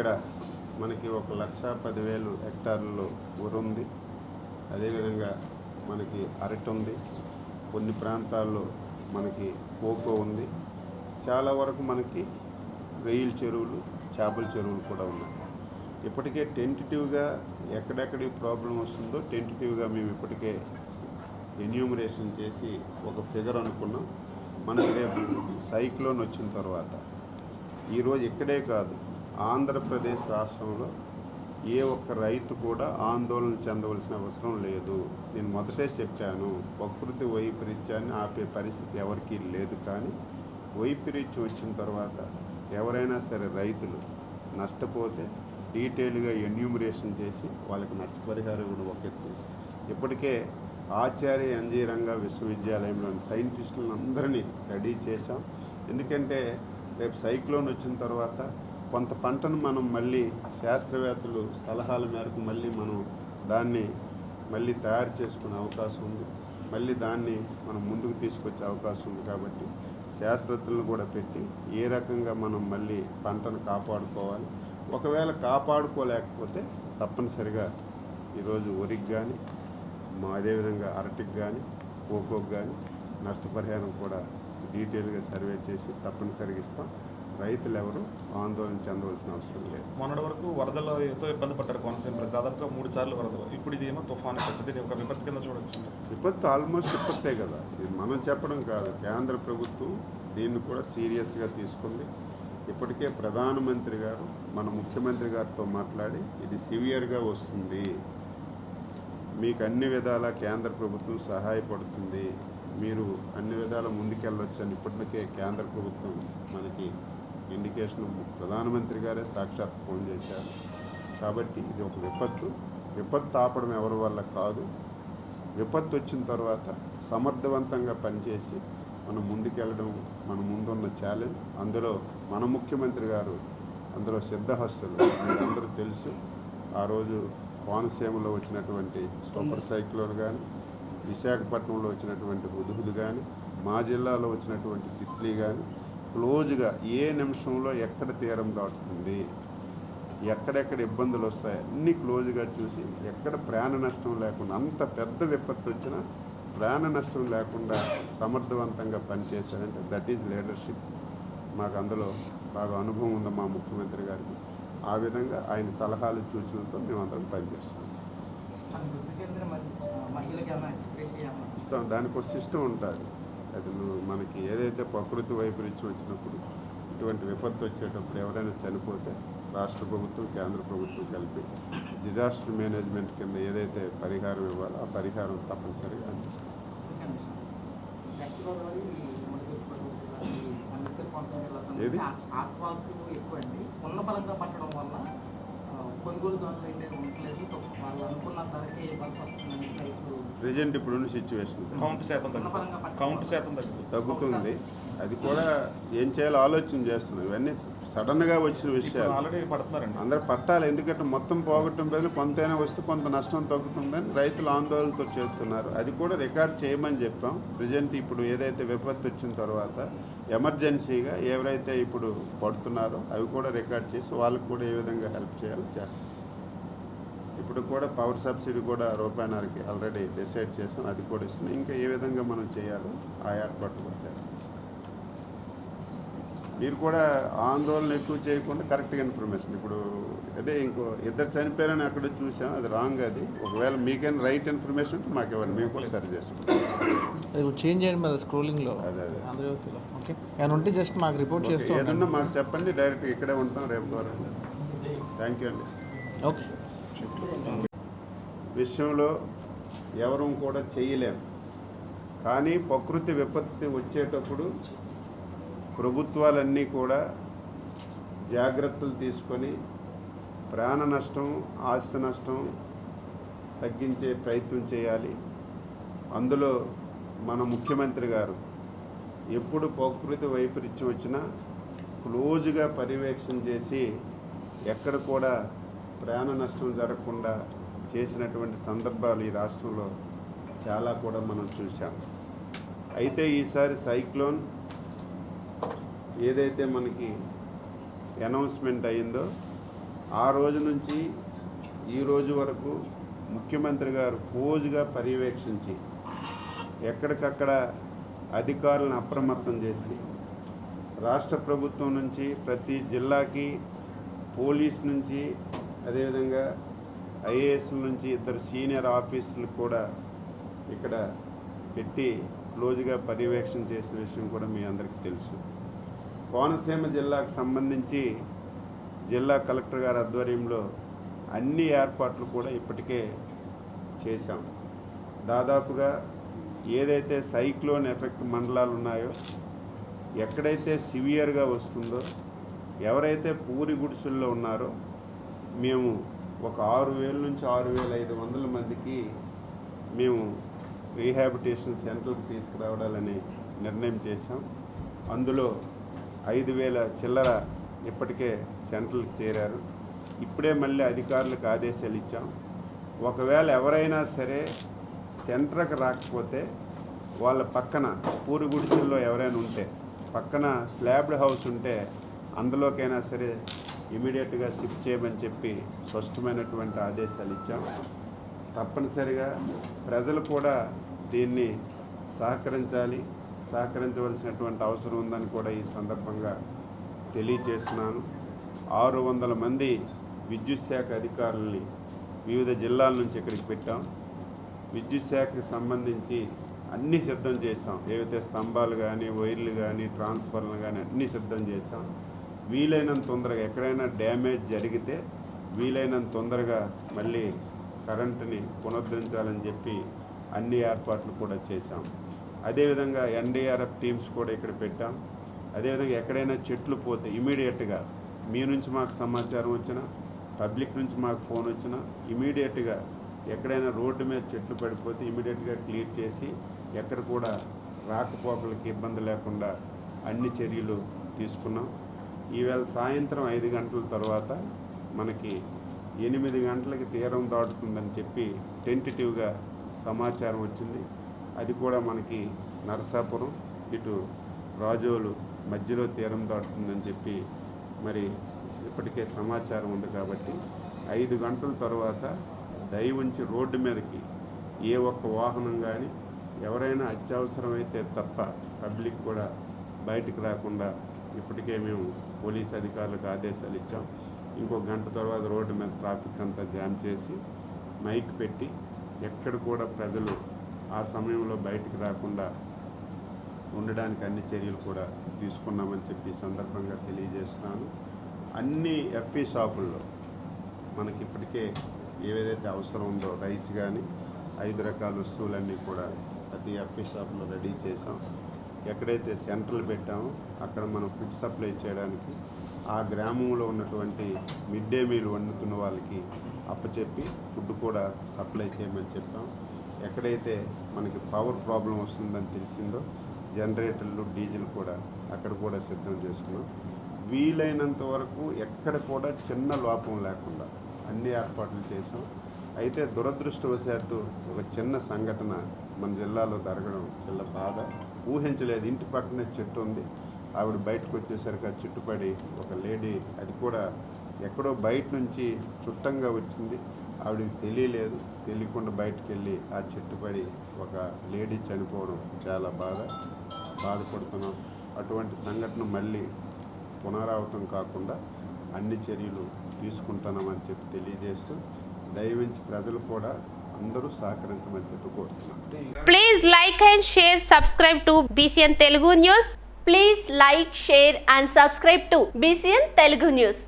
ఇక్కడ మనకి ఒక లక్ష పదివేలు హెక్టార్లలో ఊరు ఉంది అదేవిధంగా మనకి అరటి ఉంది. కొన్ని ప్రాంతాల్లో మనకి కోకో ఉంది. చాలా వరకు మనకి రొయ్యల చెరువులు చేపల చెరువులు కూడా ఉన్నాయి. ఇప్పటికే టెంటిటివ్గా ఎక్కడెక్కడ ప్రాబ్లం వస్తుందో టెంటిటివ్గా మేము ఇప్పటికే ఎన్యూమరేషన్ చేసి ఒక ఫిగర్ అనుకున్నాం. మనకి రేపు సైక్లోన్ వచ్చిన తర్వాత. ఈరోజు ఇక్కడే కాదు. ఆంధ్రప్రదేశ్ రాష్ట్రంలో ఏ ఒక్క రైతు కూడా ఆందోళన చెందవలసిన అవసరం లేదు. నేను మొదటే చెప్పాను ప్రకృతి వైపరీత్యాన్ని ఆపే పరిస్థితి ఎవరికీ లేదు. కానీ వైపరీత్యం వచ్చిన తర్వాత ఎవరైనా సరే రైతులు నష్టపోతే డీటెయిల్గా ఎన్యూమరేషన్ చేసి వాళ్ళకి నష్టపరిహారం కూడా ఒక ఎత్తు. ఇప్పటికే ఆచార్య ఎన్జీ రంగా విశ్వవిద్యాలయంలోని సైంటిస్టులందరినీ రెడీ చేశాం. ఎందుకంటే రేపు సైక్లోన్ వచ్చిన తర్వాత కొంత పంటను మనం మళ్ళీ శాస్త్రవేత్తలు సలహాల మేరకు మళ్ళీ మనం దాన్ని మళ్ళీ తయారు చేసుకునే అవకాశం ఉంది. మళ్ళీ దాన్ని మనం ముందుకు తీసుకొచ్చే అవకాశం ఉంది కాబట్టి శాస్త్రజ్ఞులను కూడా పెట్టి ఏ రకంగా మనం మళ్ళీ పంటను కాపాడుకోవాలి. ఒకవేళ కాపాడుకోలేకపోతే తప్పనిసరిగా ఈరోజు వరికి కానీ మా అదేవిధంగా అరటికి కానీ కోకోకి కానీ నష్టపరిహారం కూడా డీటెయిల్గా సర్వే చేసి తప్పనిసరిగా ఇస్తాం. రైతులు ఎవరు ఆందోళన చెందవలసిన అవసరం లేదు. మొన్నటి వరకు వరదలో ఎంతో ఇబ్బంది పడ్డారు కోనసీమ. దాదాపుగా మూడు సార్లు వరదలు. ఇప్పుడు ఇది ఏమో తుఫాన్ దీన్ని ఒక విపత్తు కింద చూడొచ్చు విపత్తు ఆల్మోస్ట్ విపత్తే కదా. ఇది మనం చెప్పడం కాదు. కేంద్ర ప్రభుత్వం దీన్ని కూడా సీరియస్గా తీసుకుంది. ఇప్పటికే ప్రధానమంత్రి గారు మన ముఖ్యమంత్రి గారితో మాట్లాడి ఇది సివియర్గా వస్తుంది. మీకు అన్ని విధాల కేంద్ర ప్రభుత్వం సహాయపడుతుంది. మీరు అన్ని విధాల ముందుకెళ్ళొచ్చు అని ఇప్పటికే కేంద్ర ప్రభుత్వం మనకి ఇండికేషన్ ప్రధానమంత్రి గారే సాక్షాత్ ఫోన్ చేశారు. కాబట్టి ఇది ఒక విపత్తు. విపత్తు ఆపడం ఎవరి వల్ల కాదు. విపత్తు వచ్చిన తర్వాత సమర్థవంతంగా పనిచేసి మనం ముందుకెళ్ళడం మన ముందున్న ఛాలెంజ్ అందులో మన ముఖ్యమంత్రి గారు అందులో సిద్ధహస్తులు మీరందరూ తెలుసు. ఆ రోజు కోనసీమలో వచ్చినటువంటి సూపర్ సైక్లోన్ కానీ విశాఖపట్నంలో వచ్చినటువంటి హుదుహుదు కానీ మా జిల్లాలో వచ్చినటువంటి తిత్లీ కానీ క్లోజ్గా ఏ నిమిషంలో ఎక్కడ తీరం దాటుతుంది ఎక్కడెక్కడ ఇబ్బందులు వస్తాయి అన్నీ క్లోజ్గా చూసి ఎక్కడ ప్రాణ నష్టం లేకుండా అంత పెద్ద విపత్తు వచ్చినా ప్రాణ నష్టం లేకుండా సమర్థవంతంగా పనిచేశారంటే దట్ ఈజ్ లీడర్షిప్. మాకు అందులో బాగా అనుభవం ఉంది మా ముఖ్యమంత్రి గారికి. ఆ విధంగా ఆయన సలహాలు సూచనలతో మేమందరం పనిచేస్తాం ఇస్తాం. దానికి ఒక సిస్టమ్ ఉంటుంది అది నువ్వు మనకి ఏదైతే ప్రకృతి వైపరీత్యం వచ్చినప్పుడు ఇటువంటి విపత్తు వచ్చేటప్పుడు ఎవరైనా చనిపోతే రాష్ట్ర ప్రభుత్వం కేంద్ర ప్రభుత్వం కలిపి డిజాస్టర్ మేనేజ్మెంట్ కింద ఏదైతే పరిహారం ఇవ్వాలో ఆ పరిహారం తప్పనిసరిగా అందిస్తాం చిన్న విషయం. వెస్ట్ గోదావరి ముడిగొట్టుకోవడం ఈ అంబేద్కర్ కోనసీమ జిల్లాతో ఏది? కొనుగోలుదారులు అయితే ఉండట్లేదు. వాళ్ళు అనుకున్న ధరకే ఇవ్వాల్సి వస్తుందని రైతులు ప్రజెంట్ ఇప్పుడున్న సిచ్యువేషన్ కౌంట్ శాతం తగ్గుతుంది. కౌంట్ శాతం తగ్గుతుంది. అది కూడా ఏం చేయాలో ఆలోచన చేస్తున్నాం ఇవన్నీ సడన్గా వచ్చిన ఇప్పుడు విషయాలు. ఆల్రెడీ పడుతున్నారండి. అందరూ పట్టాలి. ఎందుకంటే మొత్తం పోగొట్టడం బదులు కొంతైనా వస్తే కొంత నష్టం తగ్గుతుందని రైతులు ఆందోళనతో చేస్తున్నారు. అది కూడా రికార్డ్ చేయమని చెప్పాం. ప్రజెంట్ ఇప్పుడు ఏదైతే విపత్తు వచ్చిన తర్వాత ఎమర్జెన్సీగా ఎవరైతే ఇప్పుడు పడుతున్నారో అవి కూడా రికార్డ్ చేసి వాళ్ళకు కూడా ఏ విధంగా హెల్ప్ చేయాలో చేస్తాం. ఇప్పుడు కూడా పవర్ సబ్సిడీ కూడా రూపాయన్నరకి ఆల్రెడీ డిసైడ్ చేసాం అది కూడా ఇస్తున్నాం. ఇంకా ఏ విధంగా మనం చేయాలో ఆ ఏర్పాట్లు కూడా చేస్తాం. మీరు కూడా ఆందోళన ఎక్కువ చేయకుండా కరెక్ట్గా ఇన్ఫర్మేషన్ ఇప్పుడు అదే ఇంకో ఇద్దరు చనిపోయారని అక్కడ చూసాం అది రాంగ్ అది. ఒకవేళ మీకైనా రైట్ ఇన్ఫర్మేషన్ ఉంటే మాకు ఇవ్వండి మేము కూడా సరి చేసుకుంటాం. అది చేంజ్ చేయండి మరి స్క్రోలింగ్లో అదే అదే. ఓకే. ఏమైనా ఉంటే జస్ట్ మాకు రిపోర్ట్ చేస్తూ ఏదన్నా మాకు చెప్పండి డైరెక్ట్గా ఇక్కడే ఉంటాం రేపు ద్వారా థ్యాంక్ యూ అండి. ఓకే. విషయంలో ఎవరూ కూడా చేయలేం. కానీ ప్రకృతి విపత్తి వచ్చేటప్పుడు ప్రభుత్వాలన్నీ కూడా జాగ్రత్తలు తీసుకొని ప్రాణ నష్టం ఆస్తి నష్టం తగ్గించే ప్రయత్నం చేయాలి. అందులో మన ముఖ్యమంత్రి గారు ఎప్పుడు ప్రకృతి వైపరీత్యం వచ్చినా క్లోజ్గా పర్యవేక్షణ చేసి ఎక్కడ కూడా ప్రాణ నష్టం జరగకుండా చేసినటువంటి సందర్భాలు ఈ రాష్ట్రంలో చాలా కూడా మనం చూసాం అయితే ఈసారి సైక్లోన్ ఏదైతే మనకి అనౌన్స్మెంట్ అయిందో ఆ రోజు నుంచి ఈ రోజు వరకు ముఖ్యమంత్రి గారు పోజుగా పర్యవేక్షించి ఎక్కడికక్కడ అధికారులను అప్రమత్తం చేసి రాష్ట్ర ప్రభుత్వం నుంచి ప్రతి జిల్లాకి పోలీస్ నుంచి అదేవిధంగా ఐఏఎస్ నుంచి ఇద్దరు సీనియర్ ఆఫీసులు కూడా ఇక్కడ పెట్టి క్లోజ్గా పర్యవేక్షణ చేసిన విషయం కూడా మీ అందరికీ తెలుసు. కోనసీమ జిల్లాకు సంబంధించి జిల్లా కలెక్టర్ గారి ఆధ్వర్యంలో అన్ని ఏర్పాట్లు కూడా ఇప్పటికే చేశాం. దాదాపుగా ఏదైతే సైక్లోన్ ఎఫెక్ట్ మండలాలు ఉన్నాయో ఎక్కడైతే సివియర్గా వస్తుందో ఎవరైతే పూరి గుడిసెల్లో ఉన్నారో మేము ఒక ఆరు వేల నుంచి ఆరు వేల ఐదు వందల మందికి మేము రీహాబిటేషన్ సెంటర్కి తీసుకురావడాలని నిర్ణయం చేశాం. అందులో ఐదు వేల చిల్లర ఇప్పటికే సెంట్రల్కి చేరారు. ఇప్పుడే మళ్ళీ అధికారులకు ఆదేశాలు ఇచ్చాం. ఒకవేళ ఎవరైనా సరే సెంటర్కి రాకపోతే వాళ్ళ పక్కన పూరి గుడిసెల్లో ఎవరైనా ఉంటే పక్కన స్లాబ్డ్ హౌస్ ఉంటే అందులోకైనా సరే ఇమీడియట్గా షిఫ్ట్ చేయమని చెప్పి స్పష్టమైనటువంటి ఆదేశాలు ఇచ్చాం. తప్పనిసరిగా ప్రజలు కూడా దీన్ని సహకరించాలి. సహకరించవలసినటువంటి అవసరం ఉందని కూడా ఈ సందర్భంగా తెలియజేస్తున్నాను. ఆరు వందల మంది విద్యుత్ శాఖ అధికారుల్ని వివిధ జిల్లాల నుంచి ఇక్కడికి పెట్టాం. విద్యుత్ శాఖకి సంబంధించి అన్నీ సిద్ధం చేసాం ఏవైతే స్తంభాలు కానీ వైర్లు కానీ ట్రాన్స్ఫర్లు కానీ అన్నీ సిద్ధం చేసాం వీలైనంత తొందరగా ఎక్కడైనా డ్యామేజ్ జరిగితే వీలైనంత తొందరగా మళ్ళీ కరెంటుని పునరుద్ధరించాలని చెప్పి అన్ని ఏర్పాట్లు కూడా చేశాం. అదేవిధంగా ఎన్డీఆర్ఎఫ్ టీమ్స్ కూడా ఇక్కడ పెట్టాం. అదేవిధంగా ఎక్కడైనా చెట్లు పోతే ఇమీడియట్గా మీ నుంచి మాకు సమాచారం వచ్చినా పబ్లిక్ నుంచి మాకు ఫోన్ వచ్చినా ఇమీడియట్గా ఎక్కడైనా రోడ్డు మీద చెట్లు పడిపోతే ఇమీడియట్గా క్లియర్ చేసి ఎక్కడ కూడా రాకపోకలకి ఇబ్బంది లేకుండా అన్ని చర్యలు తీసుకున్నాం. ఈవేళ సాయంత్రం ఐదు గంటల తర్వాత మనకి ఎనిమిది గంటలకి తీరం దాటుతుందని చెప్పి టెంటేటివ్గా సమాచారం వచ్చింది. అది కూడా మనకి నరసాపురం ఇటు రాజోలు మధ్యలో తీరం దాటుతుందని చెప్పి మరి ఇప్పటికే సమాచారం ఉంది కాబట్టి ఐదు గంటల తర్వాత దయ ఉంచి రోడ్డు మీదకి ఏ ఒక్క వాహనం కానీ ఎవరైనా అత్యవసరమైతే తప్ప పబ్లిక్ కూడా బయటికి రాకుండా ఇప్పటికే మేము పోలీస్ అధికారులకు ఆదేశాలు ఇచ్చాం. ఇంకో గంట తర్వాత రోడ్డు మీద ట్రాఫిక్ అంతా జామ్ చేసి మైక్ పెట్టి ఎక్కడ కూడా ప్రజలు ఆ సమయంలో బయటికి రాకుండా ఉండడానికి అన్ని చర్యలు కూడా తీసుకున్నామని చెప్పి సందర్భంగా తెలియజేస్తున్నాను. అన్ని ఎఫ్ఈ షాపుల్లో మనకి ఇప్పటికే ఏదైతే అవసరం ఉందో రైస్ కానీ ఐదు రకాల వస్తువులన్నీ కూడా ప్రతి ఎఫ్ఈ షాప్లో రెడీ చేసాం ఎక్కడైతే సెంటర్లు పెట్టామో అక్కడ మనం ఫుడ్ సప్లై చేయడానికి ఆ గ్రామంలో ఉన్నటువంటి మిడ్ డే మీల్ వండుతున్న వాళ్ళకి అప్పచెప్పి ఫుడ్ కూడా సప్లై చేయమని చెప్తాం. ఎక్కడైతే మనకి పవర్ ప్రాబ్లం వస్తుందని తెలిసిందో జనరేటర్లు డీజిల్ కూడా అక్కడ కూడా సిద్ధం చేసుకున్నాం. వీలైనంత వరకు ఎక్కడ కూడా చిన్న లోపం లేకుండా అన్ని ఏర్పాట్లు చేసాం. అయితే దురదృష్టవశాత్తు ఒక చిన్న సంఘటన మన జిల్లాలో జరగడం చాలా బాధ. ఊహించలేదు ఇంటి పక్కనే చెట్టు ఉంది. ఆవిడ బయటకు వచ్చేసరికి ఆ చుట్టుపడి ఒక లేడీ అది కూడా ఎక్కడో బయట నుంచి చుట్టంగా వచ్చింది. ఆవిడకి తెలియలేదు. తెలియకుండా బయటకు వెళ్ళి ఆ చెట్టుపడి ఒక లేడీ చనిపోవడం చాలా బాధ. బాధపడుతున్నాం. అటువంటి సంఘటన మళ్ళీ పునరావృతం కాకుండా అన్ని చర్యలు తీసుకుంటున్నామని చెప్పి తెలియజేస్తూ దయవించి ప్రజలు కూడా అందరూ సహకరించమని చెప్పి కోరుతున్నాం. Please like and share subscribe to BCN Telugu news please like share and subscribe to BCN Telugu news